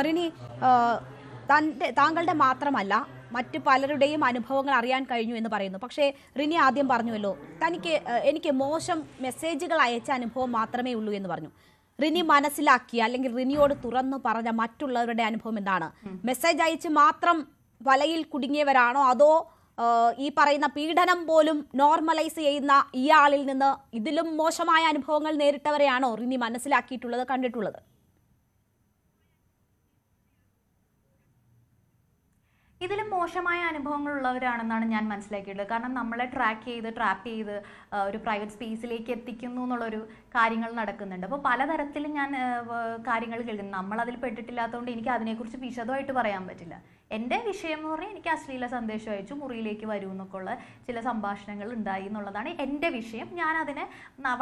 റിനി തന്റെ താങ്കളുടെ മാത്രമല്ല മറ്റ് പലരുടെയും അനുഭവങ്ങൾ അറിയാൻ കഴിഞ്ഞു എന്ന് പറയുന്നു. പക്ഷേ റിനി ആദ്യം പറഞ്ഞുവല്ലോ തനിക്ക് എനിക്ക് മോശം മെസ്സേജുകൾ അയച്ച അനുഭവം മാത്രമേ ഉള്ളൂ എന്ന് പറഞ്ഞു. റിനി മനസ്സിലാക്കിയ അല്ലെങ്കിൽ റിനിയോട് തുറന്നു പറഞ്ഞ മറ്റുള്ളവരുടെ അനുഭവം എന്താണ്? മെസ്സേജ് അയച്ച് മാത്രം വലയിൽ കുടുങ്ങിയവരാണോ? അതോ ഈ പറയുന്ന പീഡനം പോലും നോർമലൈസ് ചെയ്യുന്ന ഇയാളിൽ നിന്ന് ഇതിലും മോശമായ അനുഭവങ്ങൾ നേരിട്ടവരെയാണോ റിനി മനസ്സിലാക്കിയിട്ടുള്ളത് കണ്ടിട്ടുള്ളത്? ഇതിലും മോശമായ അനുഭവങ്ങൾ ഉള്ളവരാണെന്നാണ് ഞാൻ മനസ്സിലാക്കിയിട്ടുള്ളത്. കാരണം നമ്മളെ ട്രാക്ക് ചെയ്ത് ട്രാപ്പ് ചെയ്ത് ഒരു പ്രൈവറ്റ് സ്പേസിലേക്ക് എത്തിക്കുന്നു എന്നുള്ളൊരു കാര്യങ്ങൾ നടക്കുന്നുണ്ട്. അപ്പോൾ പലതരത്തിലും ഞാൻ കാര്യങ്ങൾ കേൾക്കുന്നു നമ്മളതിൽ പെട്ടിട്ടില്ലാത്തതുകൊണ്ട് എനിക്ക് അതിനെക്കുറിച്ച് വിശദമായിട്ട് പറയാൻ പറ്റില്ല. എന്റെ വിഷയം എന്ന് പറഞ്ഞാൽ എനിക്ക് അശ്ലീല സന്ദേശം അയച്ചു മുറിയിലേക്ക് വരൂ എന്നൊക്കെ ഉള്ള ചില സംഭാഷണങ്ങൾ ഉണ്ടായി എന്നുള്ളതാണ് എന്റെ വിഷയം. ഞാൻ അതിനെ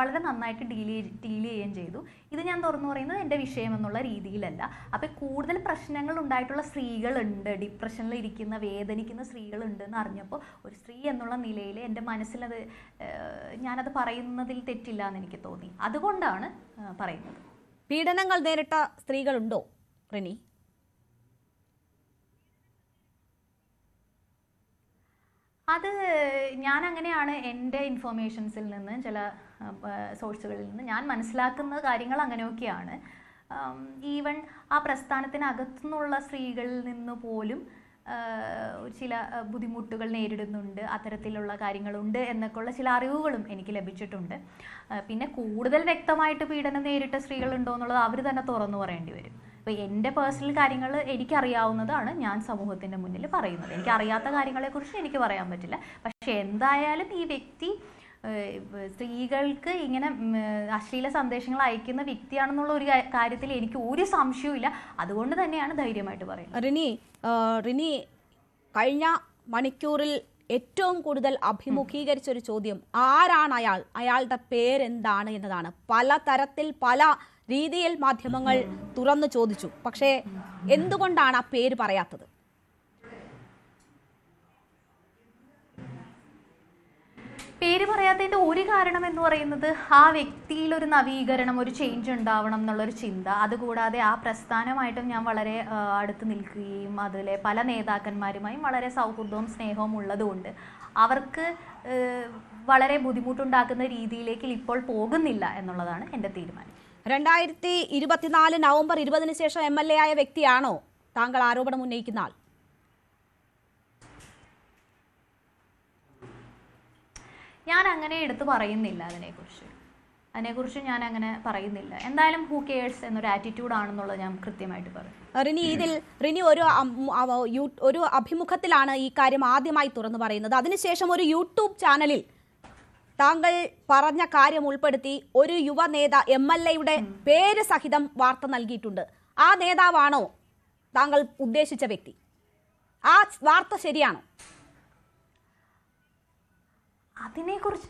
വളരെ നന്നായിട്ട് ഡീൽ ഡീൽ ചെയ്യുകയും ചെയ്തു. ഇത് ഞാൻ തുറന്നു പറയുന്നത് എന്റെ വിഷയം എന്നുള്ള രീതിയിലല്ല. അപ്പോൾ കൂടുതൽ പ്രശ്നങ്ങൾ ഉണ്ടായിട്ടുള്ള സ്ത്രീകളുണ്ട്. ഡിപ്രഷനിൽ ഇരിക്കുന്ന വേദനിക്കുന്ന സ്ത്രീകളുണ്ട് എന്ന് അറിഞ്ഞപ്പോൾ ഒരു സ്ത്രീ എന്നുള്ള നിലയിൽ എന്റെ മനസ്സിലത് ഞാനത് പറയുന്നതിൽ തെറ്റില്ല എന്ന് എനിക്ക് തോന്നി. അതുകൊണ്ടാണ് പറയുന്നത്. പീഡനങ്ങൾ നേരിട്ട സ്ത്രീകളുണ്ടോ റിനി? അത് ഞാൻ അങ്ങനെയാണ് എന്റെ ഇൻഫർമേഷൻസിൽ നിന്ന് ചില സോഴ്സുകളിൽ നിന്ന് ഞാൻ മനസ്സിലാക്കുന്ന കാര്യങ്ങൾ അങ്ങനെയൊക്കെയാണ്. ഈവൻ ആ പ്രസ്ഥാനത്തിനകത്തുനിന്നുള്ള സ്ത്രീകളിൽ നിന്ന് പോലും ചില ബുദ്ധിമുട്ടുകൾ നേരിടുന്നുണ്ട് അത്തരത്തിലുള്ള കാര്യങ്ങളുണ്ട് എന്നൊക്കെയുള്ള ചില അറിവുകളും എനിക്ക് ലഭിച്ചിട്ടുണ്ട്. പിന്നെ കൂടുതൽ വ്യക്തമായിട്ട് പീഡനം നേരിട്ട സ്ത്രീകളുണ്ടോ എന്നുള്ളത് അവർ തന്നെ തുറന്നു പറയേണ്ടി വരും. അപ്പോൾ എന്റെ പേഴ്സണൽ കാര്യങ്ങൾ എനിക്കറിയാവുന്നതാണ് ഞാൻ സമൂഹത്തിന്റെ മുന്നിൽ പറയുന്നത്. എനിക്ക് എനിക്കറിയാത്ത കാര്യങ്ങളെക്കുറിച്ച് എനിക്ക് പറയാൻ പറ്റില്ല. പക്ഷേ എന്തായാലും ഈ വ്യക്തി സ്ത്രീകൾക്ക് ഇങ്ങനെ അശ്ലീല സന്ദേശങ്ങൾ അയക്കുന്ന വ്യക്തിയാണെന്നുള്ള ഒരു കാര്യത്തിൽ എനിക്ക് ഒരു സംശയവും അതുകൊണ്ട് തന്നെയാണ് ധൈര്യമായിട്ട് പറയുന്നത്. റിനി റിനി കഴിഞ്ഞ മണിക്കൂറിൽ ഏറ്റവും കൂടുതൽ അഭിമുഖീകരിച്ച ഒരു ചോദ്യം ആരാണ് അയാൾ? അയാളുടെ പേരെന്താണ് എന്നതാണ്. പല തരത്തിൽ പല രീതിയിൽ മാധ്യമങ്ങൾ തുറന്നു ചോദിച്ചു. പക്ഷേ എന്തുകൊണ്ടാണ് ആ പേര് പറയാത്തത്? പേര് പറയാത്തതിന്റെ ഒരു കാരണം എന്ന് പറയുന്നത് ആ വ്യക്തിയിൽ ഒരു നവീകരണം ഒരു ചേഞ്ച് ഉണ്ടാവണം എന്നുള്ളൊരു ചിന്ത. അതുകൂടാതെ ആ പ്രസ്ഥാനമായിട്ടും ഞാൻ വളരെ അടുത്ത് നിൽക്കുകയും അതിലെ പല നേതാക്കന്മാരുമായും വളരെ സൗഹൃദവും സ്നേഹവും ഉള്ളതുകൊണ്ട് അവർക്ക് വളരെ ബുദ്ധിമുട്ടുണ്ടാക്കുന്ന രീതിയിലേക്ക് ഇപ്പോൾ പോകുന്നില്ല എന്നുള്ളതാണ് എന്റെ തീരുമാനം. രണ്ടായിരത്തി ഇരുപത്തിനാല് നവംബർ ഇരുപതിന് ശേഷം എം എൽ എ ആയ വ്യക്തിയാണോ താങ്കൾ ആരോപണം ഉന്നയിക്കുന്ന ആൾ ഞാൻ അങ്ങനെ എടുത്തു പറയുന്നില്ല അതിനെക്കുറിച്ച്. അതിനെക്കുറിച്ച് ഞാൻ അങ്ങനെ പറയുന്നില്ല. എന്തായാലും ഹൂ കെയേഴ്സ് എന്നൊരു ആറ്റിറ്റ്യൂഡ് ആണെന്നുള്ളത് ഞാൻ കൃത്യമായിട്ട് പറയും. റിനി ഇതിൽ റിനി ഒരു ഒരു അഭിമുഖത്തിലാണ് ഈ കാര്യം ആദ്യമായി തുറന്നു പറയുന്നത്. അതിനുശേഷം ഒരു യൂട്യൂബ് ചാനലിൽ താങ്കൾ പറഞ്ഞ കാര്യം ഉൾപ്പെടുത്തി ഒരു യുവ നേതാ എം എൽ എയുടെ പേര് സഹിതം വാർത്ത നൽകിയിട്ടുണ്ട്. ആ നേതാവാണോ താങ്കൾ ഉദ്ദേശിച്ച വ്യക്തി? ആ വാർത്ത ശരിയാണോ? അതിനെക്കുറിച്ച്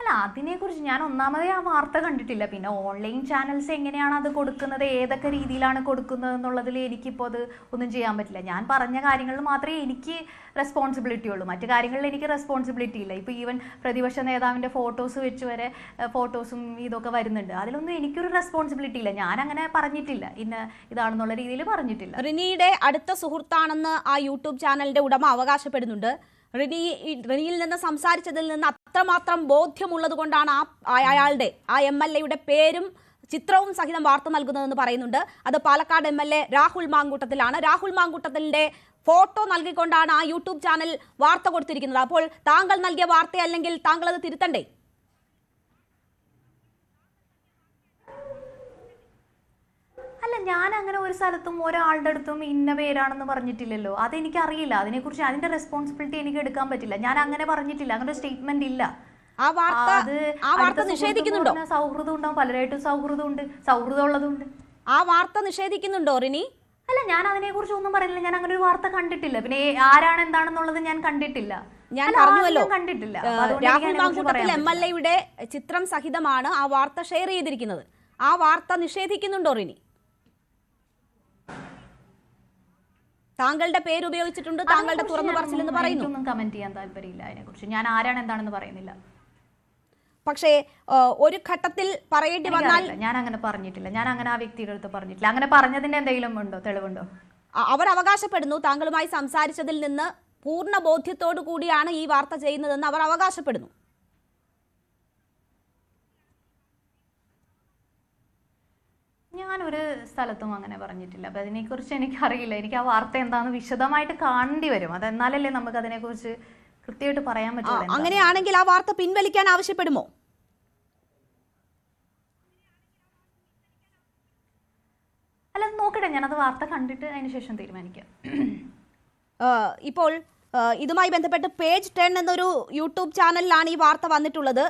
അല്ല അതിനെക്കുറിച്ച് ഞാൻ ഒന്നാമതേ ആ വാർത്ത കണ്ടിട്ടില്ല. പിന്നെ ഓൺലൈൻ ചാനൽസ് എങ്ങനെയാണ് അത് കൊടുക്കുന്നത്? ഏതൊക്കെ രീതിയിലാണ് കൊടുക്കുന്നത് എന്നുള്ളതിൽ എനിക്കിപ്പോൾ അത് ഒന്നും ചെയ്യാൻ പറ്റില്ല. ഞാൻ പറഞ്ഞ കാര്യങ്ങളിൽ മാത്രമേ എനിക്ക് റെസ്പോൺസിബിലിറ്റി ഉള്ളൂ. മറ്റു കാര്യങ്ങളിൽ എനിക്ക് റെസ്പോൺസിബിലിറ്റി ഇല്ല. ഇപ്പോൾ ഈവൻ പ്രതിപക്ഷ നേതാവിന്റെ ഫോട്ടോസ് വെച്ച് വരെ ഫോട്ടോസും ഇതൊക്കെ വരുന്നുണ്ട്. അതിലൊന്നും എനിക്കൊരു റെസ്പോൺസിബിലിറ്റി ഇല്ല. ഞാൻ അങ്ങനെ പറഞ്ഞിട്ടില്ല. ഇന്ന ഇതാണെന്നുള്ള രീതിയിൽ പറഞ്ഞിട്ടില്ല. റിനിയുടെ അടുത്ത സുഹൃത്താണെന്ന് ആ യൂട്യൂബ് ചാനലിന്റെ ഉടമ അവകാശപ്പെടുന്നുണ്ട്. റിനി റിനിയിൽ നിന്ന് സംസാരിച്ചതിൽ നിന്ന് അത്രമാത്രം ബോധ്യമുള്ളത് കൊണ്ടാണ് ആ അയാളുടെ ആ എം എൽ എയുടെ പേരും ചിത്രവും സഹിതം വാർത്ത നൽകുന്നതെന്ന് പറയുന്നുണ്ട്. അത് Palakkad M L A Rahul മാങ്കൂട്ടത്തിലാണ്. Rahul മാങ്കൂട്ടത്തിന്റെ ഫോട്ടോ നൽകിക്കൊണ്ടാണ് ആ യൂട്യൂബ് ചാനൽ വാർത്ത കൊടുത്തിരിക്കുന്നത്. അപ്പോൾ താങ്കൾ നൽകിയ വാർത്ത അല്ലെങ്കിൽ താങ്കൾ അത് തിരുത്തണ്ടേ അല്ല ഞാൻ അങ്ങനെ ഒരു സ്ഥലത്തും ഒരാളുടെ അടുത്തും ഇന്ന പേരാണെന്ന് പറഞ്ഞിട്ടില്ലല്ലോ. അതെനിക്ക് അറിയില്ല അതിനെക്കുറിച്ച് അതിന്റെ റെസ്പോൺസിബിലിറ്റി എനിക്ക് എടുക്കാൻ പറ്റില്ല. ഞാൻ അങ്ങനെ പറഞ്ഞിട്ടില്ല. അങ്ങനെ ഒരു സ്റ്റേറ്റ്മെന്റ് ഇല്ല. ആ വാർത്ത ആ വാർത്ത നിഷേധിക്കുന്നുണ്ടോ? സൗഹൃദം ഉണ്ടാവും പലരായിട്ടും സൗഹൃദം ഉണ്ട് സൗഹൃദം ഉള്ളതുണ്ട് ആ വാർത്ത നിഷേധിക്കുന്നുണ്ടോ റിനി? അല്ല ഞാൻ അതിനെ കുറിച്ച് ഒന്നും പറയുന്നില്ല ഞാൻ അങ്ങനെ ഒരു വാർത്ത കണ്ടിട്ടില്ല. പിന്നെ ആരാണ് എന്താണെന്നുള്ളത് ഞാൻ കണ്ടിട്ടില്ല. ഞാൻ പറഞ്ഞുവല്ലോ. കണ്ടിട്ടില്ല. രാഹുൽ മാങ്കൂട്ടത്തിൽ പറയാൻ എം എൽ എയുടെ ചിത്രം സഹിതമാണ് ആ വാർത്ത ഷെയർ ചെയ്തിരിക്കുന്നത്. ആ വാർത്ത നിഷേധിക്കുന്നുണ്ടോ റിനി? താങ്കളുടെ പേര് ഉപയോഗിച്ചിട്ടുണ്ട് താങ്കളുടെ തുറന്നു പറച്ചിലെന്ന് പറച്ചിൽ എന്ന് ഒന്നും- പറയുന്നു. എനിക്കൊന്നും കമന്റ് ചെയ്യാൻ താല്പര്യമില്ല അതിനെക്കുറിച്ച്. ഞാൻ ആരാണ് എന്താണെന്ന് പറയുന്നില്ല. പക്ഷേ ഒരു ഘട്ടത്തിൽ പറയേണ്ടി വന്നാൽ ഞാൻ അങ്ങനെ പറഞ്ഞിട്ടില്ല. ഞാൻ അങ്ങനെ ആ വ്യക്തിയുടെ അടുത്ത് പറഞ്ഞിട്ടില്ല. അങ്ങനെ പറഞ്ഞതിന്റെ എന്തെങ്കിലും ഉണ്ടോ? തെളിവുണ്ടോ? അവർ അവകാശപ്പെടുന്നു താങ്കളുമായി സംസാരിച്ചതിൽ നിന്ന് പൂർണ ബോധ്യത്തോടു കൂടിയാണ് ഈ വാർത്ത ചെയ്യുന്നതെന്ന് അവർ അവകാശപ്പെടുന്നു. ഞാനൊരു സ്ഥലത്തും അങ്ങനെ പറഞ്ഞിട്ടില്ല. അപ്പൊ അതിനെക്കുറിച്ച് എനിക്കറിയില്ല. എനിക്ക് ആ വാർത്ത എന്താണെന്ന് വിശദമായിട്ട് കാണേണ്ടി വരും. അത് എന്നാലല്ലേ നമുക്ക് അതിനെക്കുറിച്ച് കൃത്യമായിട്ട് പറയാൻ പറ്റുള്ളൂ. അങ്ങനെയാണെങ്കിൽ ആ വാർത്ത പിൻവലിക്കാൻ ആവശ്യപ്പെടുമോ? അല്ല നോക്കട്ടെ. ഞാനത് വാർത്ത കണ്ടിട്ട് അതിന് ശേഷം തീരുമാനിക്കാം. ഇപ്പോൾ ഇതുമായി ബന്ധപ്പെട്ട് പേജ് ടെൻ എന്നൊരു യൂട്യൂബ് ചാനലിലാണ് ഈ വാർത്ത വന്നിട്ടുള്ളത്.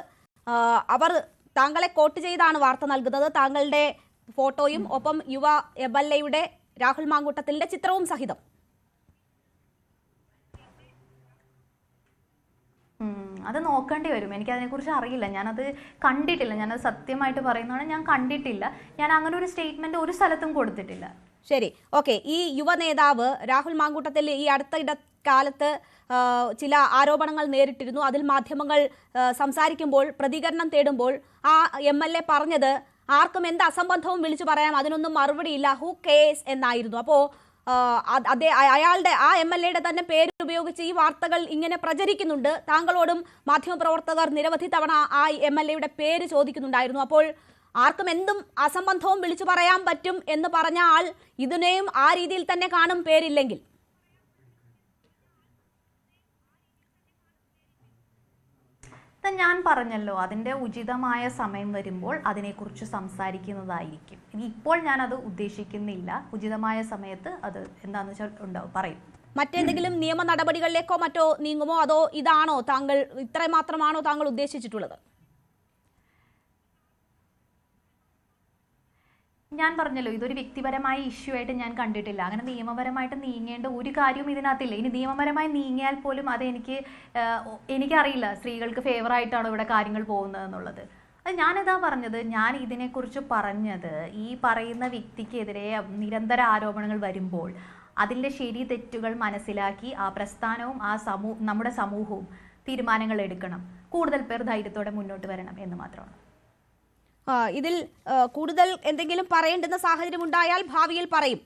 അവർ താങ്കളെ കോട്ട് ചെയ്താണ് വാർത്ത നൽകുന്നത്. താങ്കളുടെ ഫോട്ടോയും ഒപ്പം യുവ എം എൽ എയുടെ രാഹുൽ മാങ്കൂട്ടത്തിലിന്റെ ചിത്രവും സഹിതം. അത് നോക്കേണ്ടി വരും. എനിക്ക് അതിനെക്കുറിച്ച് അറിയില്ല. ഞാനത് കണ്ടിട്ടില്ല. ഞാനത് സത്യമായിട്ട് പറയുന്നതാണ് ഞാൻ കണ്ടിട്ടില്ല. ഞാൻ അങ്ങനെ ഒരു സ്റ്റേറ്റ്മെന്റ് ഒരു സ്ഥലത്തും കൊടുത്തിട്ടില്ല. ശരി. ഓക്കെ. ഈ യുവ നേതാവ് രാഹുൽ മാങ്കൂട്ടത്തിൽ ഈ അടുത്ത ഇടക്കാലത്ത് ചില ആരോപണങ്ങൾ നേരിട്ടിരുന്നു. അതിൽ മാധ്യമങ്ങൾ സംസാരിക്കുമ്പോൾ പ്രതികരണം തേടുമ്പോൾ ആ എം എൽ എ പറഞ്ഞത് ആർക്കും എന്ത് അസംബന്ധവും വിളിച്ചു പറയാം അതിനൊന്നും മറുപടിയില്ല ഹു കേസ് എന്നായിരുന്നു. അപ്പോ അതെ അയാളുടെ ആ എം എൽ എയുടെ തന്നെ പേര് ഉപയോഗിച്ച് ഈ വാർത്തകൾ ഇങ്ങനെ പ്രചരിക്കുന്നുണ്ട്. താങ്കളോടും മാധ്യമപ്രവർത്തകർ നിരവധി തവണ ആ എം എൽ എയുടെ പേര് ചോദിക്കുന്നുണ്ടായിരുന്നു. അപ്പോൾ ആർക്കും എന്തും അസംബന്ധവും വിളിച്ചു പറയാൻ പറ്റും എന്ന് പറഞ്ഞ ആൾ ഇതിനെയും ആ രീതിയിൽ തന്നെ കാണും പേരില്ലെങ്കിൽ. ഞാൻ പറഞ്ഞല്ലോ അതിന്റെ ഉചിതമായ സമയം വരുമ്പോൾ അതിനെക്കുറിച്ച് സംസാരിക്കുന്നതായിരിക്കും. ഇനി ഇപ്പോൾ ഞാനത് ഉദ്ദേശിക്കുന്നില്ല. ഉചിതമായ സമയത്ത് അത് എന്താണെന്ന് വെച്ചാൽ ഉണ്ടാവും പറയും. മറ്റെന്തെങ്കിലും നിയമ നടപടികളിലേക്കോ മറ്റോ നീങ്ങുമോ? അതോ ഇതാണോ താങ്കൾ ഇത്ര മാത്രമാണോ താങ്കൾ ഉദ്ദേശിച്ചിട്ടുള്ളത്? ഞാൻ പറഞ്ഞല്ലോ ഇതൊരു വ്യക്തിപരമായ ഇഷ്യൂ ആയിട്ട് ഞാൻ കണ്ടിട്ടില്ല. അങ്ങനെ നിയമപരമായിട്ട് നീങ്ങേണ്ട ഒരു കാര്യവും ഇതിനകത്തില്ല. ഇനി നിയമപരമായി നീങ്ങിയാൽ പോലും അത് എനിക്ക് എനിക്കറിയില്ല സ്ത്രീകൾക്ക് ഫേവർ ആയിട്ടാണോ ഇവിടെ കാര്യങ്ങൾ പോകുന്നത് എന്നുള്ളത്. അത് ഞാനിതാ പറഞ്ഞത് ഞാൻ ഇതിനെക്കുറിച്ച് പറഞ്ഞത് ഈ പറയുന്ന വ്യക്തിക്കെതിരെ നിരന്തര ആരോപണങ്ങൾ വരുമ്പോൾ അതിന്റെ ശരി തെറ്റുകൾ മനസ്സിലാക്കി ആ പ്രസ്ഥാനവും ആ സമൂ നമ്മുടെ സമൂഹവും തീരുമാനങ്ങൾ എടുക്കണം. കൂടുതൽ പേർ ധൈര്യത്തോടെ മുന്നോട്ട് വരണം എന്ന് മാത്രമാണ്. ഇതിൽ കൂടുതൽ എന്തെങ്കിലും പറയേണ്ടുന്ന സാഹചര്യം ഉണ്ടായാൽ ഭാവിയിൽ പറയും.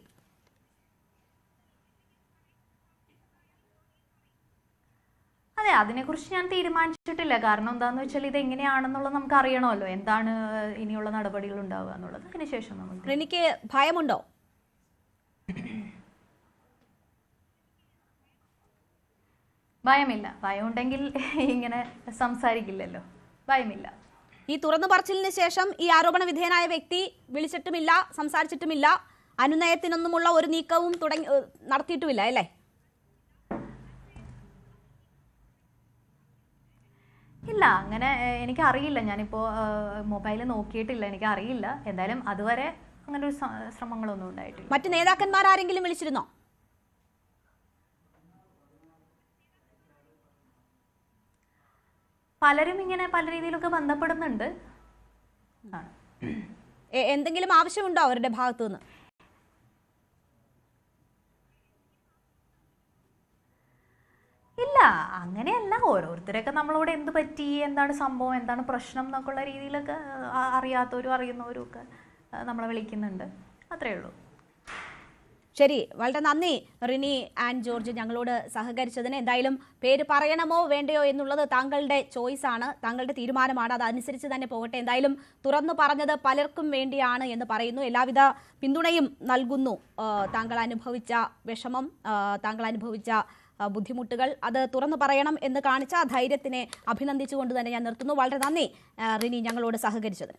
അതെ അതിനെക്കുറിച്ച് ഞാൻ തീരുമാനിച്ചിട്ടില്ല. കാരണം എന്താന്ന് വെച്ചാൽ ഇത് എങ്ങനെയാണെന്നുള്ളത് നമുക്ക് അറിയണമല്ലോ. എന്താണ് ഇനിയുള്ള നടപടികൾ ഉണ്ടാവുക എന്നുള്ളത്. അതിനുശേഷം നമുക്ക് എനിക്ക് ഭയമുണ്ടോ? ഭയമില്ല. ഭയമുണ്ടെങ്കിൽ ഇങ്ങനെ സംസാരിക്കില്ലല്ലോ. ഭയമില്ല. ഈ തുറന്നു പറച്ചിലിന് ശേഷം ഈ ആരോപണ വിധേയനായ വ്യക്തി വിളിച്ചിട്ടുമില്ല സംസാരിച്ചിട്ടുമില്ല. അനുനയത്തിനൊന്നുമുള്ള ഒരു നീക്കവും തുടങ്ങി നടത്തിയിട്ടുമില്ല അല്ലേ? ഇല്ല അങ്ങനെ എനിക്കറിയില്ല. ഞാനിപ്പോൾ മൊബൈൽ നോക്കിയിട്ടില്ല എനിക്ക് അറിയില്ല എന്തായാലും അതുവരെ അങ്ങനെ ഒരു ശ്രമങ്ങളൊന്നും ഉണ്ടായിട്ടില്ല. മറ്റ് നേതാക്കന്മാർ ആരെങ്കിലും വിളിച്ചിരുന്നോ? പലരും ഇങ്ങനെ പല രീതിയിലൊക്കെ ബന്ധപ്പെടുന്നുണ്ട്. എന്തെങ്കിലും ആവശ്യമുണ്ടോ അവരുടെ ഭാഗത്തു നിന്ന് ഇല്ല അങ്ങനെയല്ല. ഓരോരുത്തരൊക്കെ നമ്മളോട് എന്ത് പറ്റി എന്താണ് സംഭവം എന്താണ് പ്രശ്നം എന്നൊക്കെയുള്ള രീതിയിലൊക്കെ അറിയാത്തവരും അറിയുന്നവരും ഒക്കെ നമ്മളെ വിളിക്കുന്നുണ്ട്. അത്രേ ഉള്ളൂ. ശരി വളരെ നന്ദി. റിനി ആൻഡ് ജോർജ് ഞങ്ങളോട് സഹകരിച്ചതിന്. എന്തായാലും പേര് പറയണമോ വേണ്ടയോ എന്നുള്ളത് താങ്കളുടെ ചോയ്സ് ആണ്. താങ്കളുടെ തീരുമാനമാണ്. അതനുസരിച്ച് തന്നെ പോകട്ടെ. എന്തായാലും തുറന്നു പറഞ്ഞത് പലർക്കും വേണ്ടിയാണ് എന്ന് പറയുന്നു. എല്ലാവിധ പിന്തുണയും നൽകുന്നു. താങ്കൾ അനുഭവിച്ച വിഷമം താങ്കൾ അനുഭവിച്ച ബുദ്ധിമുട്ടുകൾ. അത് തുറന്നു പറയണം എന്ന് കാണിച്ച ധൈര്യത്തിനെ അഭിനന്ദിച്ചുകൊണ്ട് തന്നെ ഞാൻ നിർത്തുന്നു. വളരെ നന്ദി റിനി ഞങ്ങളോട് സഹകരിച്ചതിന്.